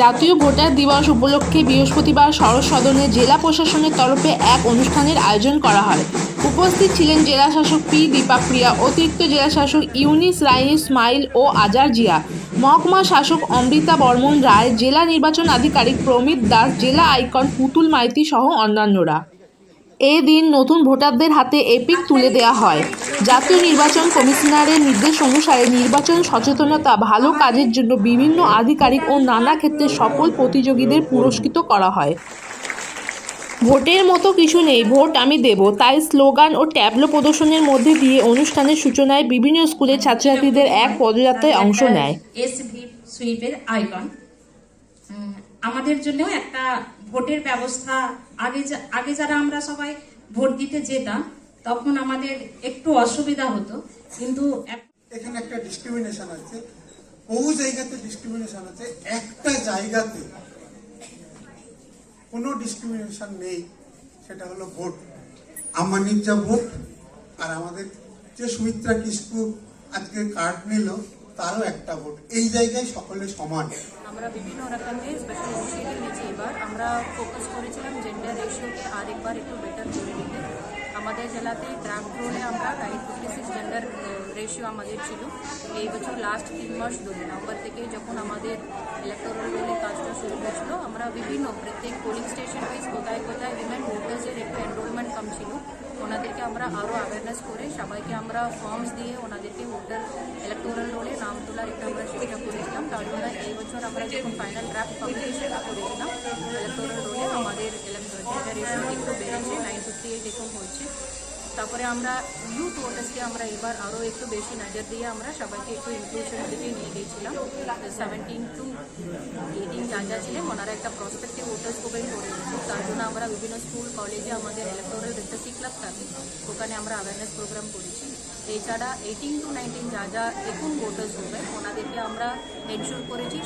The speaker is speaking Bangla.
জাতীয় ভোটার দিবস উপলক্ষে বৃহস্পতিবার সরস সদনে জেলা প্রশাসনের তরফে এক অনুষ্ঠানের আয়োজন করা হয়। উপস্থিত ছিলেন জেলা শাসক পি দীপাপ্রিয়া, অতিরিক্ত জেলা শাসক ইউনিস রাইনি স্মাইল ও আজার জিয়া, মহকুমা শাসক অমৃতা বর্মন রায়, জেলা নির্বাচন আধিকারিক প্রমিত দাস, জেলা আইকন পুতুল মাইতি সহ অন্যান্যরা। এদিন নতুন ভোটারদের হাতে এপিক তুলে দেওয়া হয়। জাতীয় নির্বাচন কমিশনারের নির্দেশ অনুসারে নির্বাচন সচেতনতা, ভালো কাজের জন্য বিভিন্ন আধিকারিক ও নানা ক্ষেত্রে সফল প্রতিযোগীদের পুরস্কৃত করা হয়। ভোটের মতো কিছু নেই, ভোট আমি দেব, তাই স্লোগান ও ট্যাবলো প্রদর্শনের মধ্যে দিয়ে অনুষ্ঠানের সূচনায় বিভিন্ন স্কুলের ছাত্রছাত্রীদের এক পদযাত্রায় অংশ নেয়। এস সুইপের আইকন আমাদের জন্যও একটা ভোটের ব্যবস্থা, আগে আগে যারা আমরা সবাই ভোট দিতে যেতাম, তখন আমাদের একটু অসুবিধা হতো। কিন্তু এখানে একটা ডিসক্রিমিনেশন আছে। বহু জায়গাতে ডিসক্রিমিনেশন আছে। একটা জায়গাতে কোনো ডিসক্রিমিনেশন নেই, সেটা হলো ভোট। আম্বানির যা ভোট, আর আমাদের যে সুমিত্রা কিস্কু আজকে কার্ড নিল তারও একটা ভোট। এই জায়গায় সকলে সমান। আমরা বিভিন্ন রকমের স্পেশাল ইনিশিয়েটিভ নিয়েছি এবার। আমরা ফোকাস করেছিলাম জেন্ডার রেশিওকে আরেকবার একটু বেটার করে দিতে আমাদের জেলাতে ড্রাফট রোলে আমরা nine fifty six gender ratio আমাদের ছিল। এই বছর লাস্ট তিন মাস ধরে নভেম্বর থেকে যখন আমাদের ইলেকটোরাল রোলে কাজটা শুরু হয়েছিল, আমরা বিভিন্ন প্রত্যেক পোলিং স্টেশন ওয়াইজ কোথায় কোথায় উইমেন ভোটার্সের একটু এনরোলমেন্ট কম ছিল। ওনাদেরকে আমরা আরও অ্যাওয়ারনেস করে সবাইকে আমরা ফর্মস দিয়ে ওনাদেরকে ভোটার একটা আমরা চেষ্টা করেছিলাম। তার জন্য এই বছর আমরা যখন ফাইনাল ড্রাফট পাবলিকেশনটা করেছিলাম ইলেকটোরাল রোলে আমাদের জেন্ডার রেশিও একটু বেড়েছে নাইন ফিফটি এইট এরকম হয়েছে। তারপরে আমরা ইউথ ভোটার্সকে আমরা এবার আরও একটু বেশি নজর দিয়ে আমরা সবাইকে একটু ইনক্লুশন দিকে নিয়ে গিয়েছিলাম সেভেন্টিন টু এইটিন যা যা ছিলেন, ওনারা একটা প্রসপেক্টিভ ভোটার্স ওপেন করে তার জন্য আমরা বিভিন্ন স্কুল কলেজে আমাদের ইলেকটোরাল লিটারেসি ক্লাব থাকে। ওখানে আমরা অ্যাওয়ারনেস প্রোগ্রাম করেছি। এছাড়া এইটিন টু নাইনটিন যা যা এখন ভোটার্স হবে ওনাদেরকে আমরা এনশোর করেছি